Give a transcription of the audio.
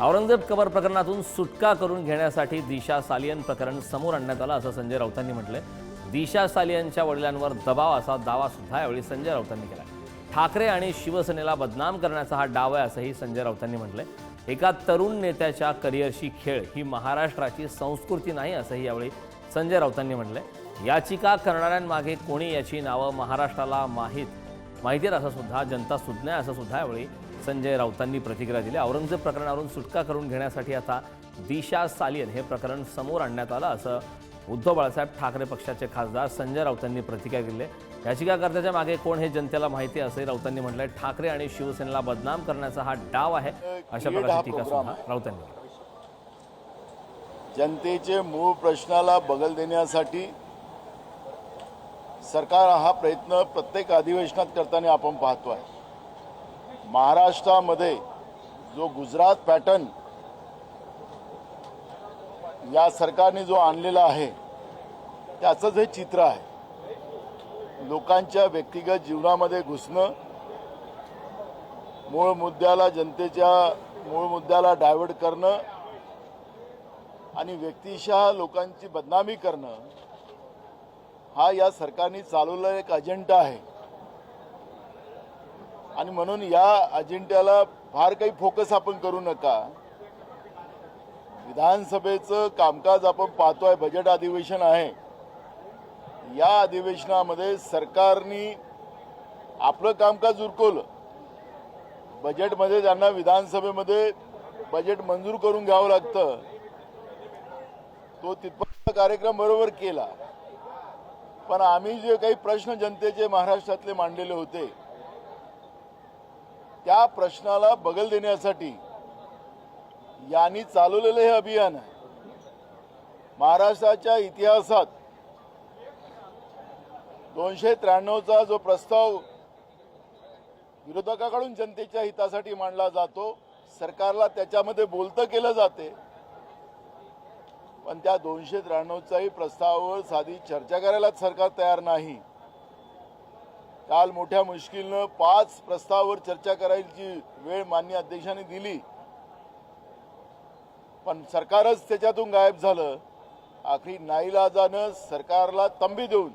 औरंगजेब कबर प्रकरणातून सुटका करून घेण्यासाठी दिशा सालियन प्रकरण समोर आणण्यात आलं असं संजय राऊतांनी म्हटलंय. दिशा सालियनच्या वडिलांवर दबाव असा दावा सुद्धा यावेळी संजय राऊतांनी केला ठाकरे आणि शिवसेनेला बदनाम करण्याचा हा डाव आहे असंही संजय राऊतांनी म्हटलंय. एका तरुण नेत्याच्या करिअरशी खेळ ही महाराष्ट्राची संस्कृती नाही असंही यावेळी संजय राऊतांनी म्हटलंय. याचिका करणाऱ्यांमागे कोणी याची नावं महाराष्ट्राला माहीत माहिती आहे असं सुद्धा जनता सुज्ञ असं सुद्धा यावेळी संजय राऊतांनी प्रतिक्रिया दिली औरंगजेब प्रकरणावरून सुटका करून घेण्यासाठी आता दिशा सालियन हे प्रकरण समोर आणण्यात आलं असं उद्धव बाळासाहेब ठाकरे पक्षाचे खासदार संजय राऊतांनी प्रतिक्रिया दिली. याचिकाकर्त्याच्या मागे कोण हे जनतेला माहिती आहे असंही राऊतांनी म्हटलंय ठाकरे आणि शिवसेनेला बदनाम करण्याचा हा डाव आहे अशा प्रकारची टीका सुद्धा राऊतांनी. जनतेचे मूळ प्रश्नाला बगल देण्यासाठी सरकार हा प्रयत्न प्रत्येक अधिवेशनात करताना आपण पाहतो आहे महाराष्ट्रामध्ये जो गुजरात पॅटर्न या सरकारने जो आणलेला आहे त्याचंच हे चित्र आहे. लोकांच्या व्यक्तिगत जीवनामध्ये घुसणं मूळ मुद्द्याला जनतेच्या मूळ मुद्द्याला डायव्हर्ट करणं आणि व्यक्तिशः लोकांची बदनामी करणं हा या सरकारने चालवलेला एक अजेंडा आहे. आणि म्हणून या अजेंड्याला फार काही फोकस आपण करू नका. विधानसभेचं कामकाज आपण पाहतोय बजेट अधिवेशन आहे. या अधिवेशनामध्ये सरकारने आपलं कामकाज उरकवलं. बजेटमध्ये त्यांना विधानसभेमध्ये बजेट मंजूर करून घ्यावं लागतं तो तिथपर्यंत कार्यक्रम बरोबर केला. पण आम्ही जे काही प्रश्न जनतेचे महाराष्ट्रातले मांडलेले होते त्या प्रश्नाला बगल देण्यासाठी यांनी चालवलेलं हे अभियान आहे. महाराष्ट्राच्या इतिहासात दोनशे त्र्याण्णवचा जो प्रस्ताव विरोधकाकडून जनतेच्या हितासाठी मांडला जातो सरकारला त्याच्यामध्ये बोलतं केलं जाते पण त्या दोनशे त्र्याण्णवचाही प्रस्तावावर साधी चर्चा करायलाच सरकार तयार नाही. काल मोठ्या मुश्किलनं पाच प्रस्तावावर चर्चा करायची वेळ मान्य अध्यक्षांनी दिली. पण सरकारच त्याच्यातून गायब झालं. आखरी नाईलाजानं सरकारला तंबी देऊन.